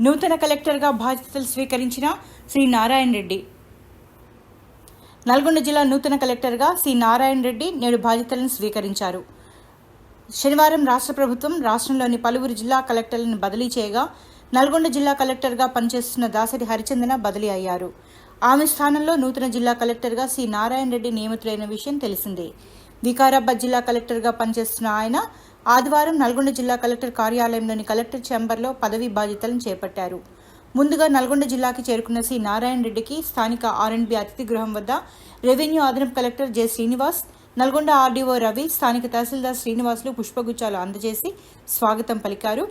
నూతన కలెక్టర్గా బాధ్యతలు స్వీకరించిన శ్రీ నారాయణ రెడ్డి. నల్గొండ జిల్లా నూతన కలెక్టర్గా సి నారాయణ రెడ్డి నేడు బాధ్యతలను స్వీకరించారు. శనివారం రాష్ట్ర ప్రభుత్వం రాష్ట్రంలోని పలువురు జిల్లా కలెక్టర్లను బదిలీ చేయగా నల్గొండ జిల్లా కలెక్టర్గా పనిచేస్తున్న దాసరి హరిచందన బదిలీ అయ్యారు. ఆమె స్థానంలో నూతన జిల్లా కలెక్టర్గా సి నారాయణ రెడ్డి నియమితులైన విషయం తెలిసిందే. వికారాబాద్ జిల్లా కలెక్టర్గా పనిచేస్తున్న ఆయన ఆదివారం నల్గొండ జిల్లా కలెక్టర్ కార్యాలయంలోని కలెక్టర్ ఛాంబర్లో పదవీ బాధ్యతలను చేపట్టారు. ముందుగా నల్గొండ జిల్లాకి చేరుకున్న సి. నారాయణ రెడ్డికి స్థానిక ఆర్ఎండ్బి అతిథి గృహం వద్ద రెవెన్యూ అదనపు collector J. Srinivas Nalgonda RDO Ravi స్థానిక తహసీల్దార్ శ్రీనివాసులు పుష్పగుచ్చాలు అందజేసి స్వాగతం పలికారు.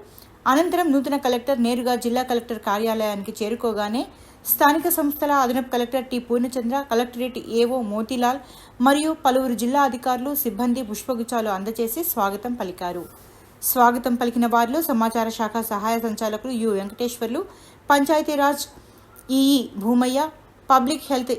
అనంతరం నూతన కలెక్టర్ నేరుగా జిల్లా కలెక్టర్ కార్యాలయానికి చేరుకోగానే స్థానిక సంస్థల అదనపు కలెక్టర్ టి పూర్ణచంద్ర కలెక్టరేట్ ఏవో మోతీలాల్ మరియు పలువురు జిల్లా అధికారులు సిబ్బంది పుష్పగుచ్చాలు అందజేసి స్వాగతం పలికారు. స్వాగతం పలికిన వారిలో సమాచార శాఖ సహాయ సంచాలకులు U Venkateswarlu Panchayati Raj EE Bhoomaiah public health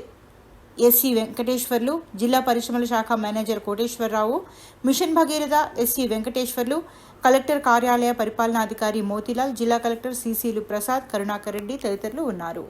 SE Venkateswarlu జిల్లా పరిశ్రమల శాఖ manager Koteswara Rao mission Bhagiratha SE Venkateswarlu collector కార్యాలయ పరిపాలనాధికారి మోతిలాల్ జిల్లా కలెక్టర్ సీసీలు ప్రసాద్ కరుణాకర్ రెడ్డి తదితరులు ఉన్నారు.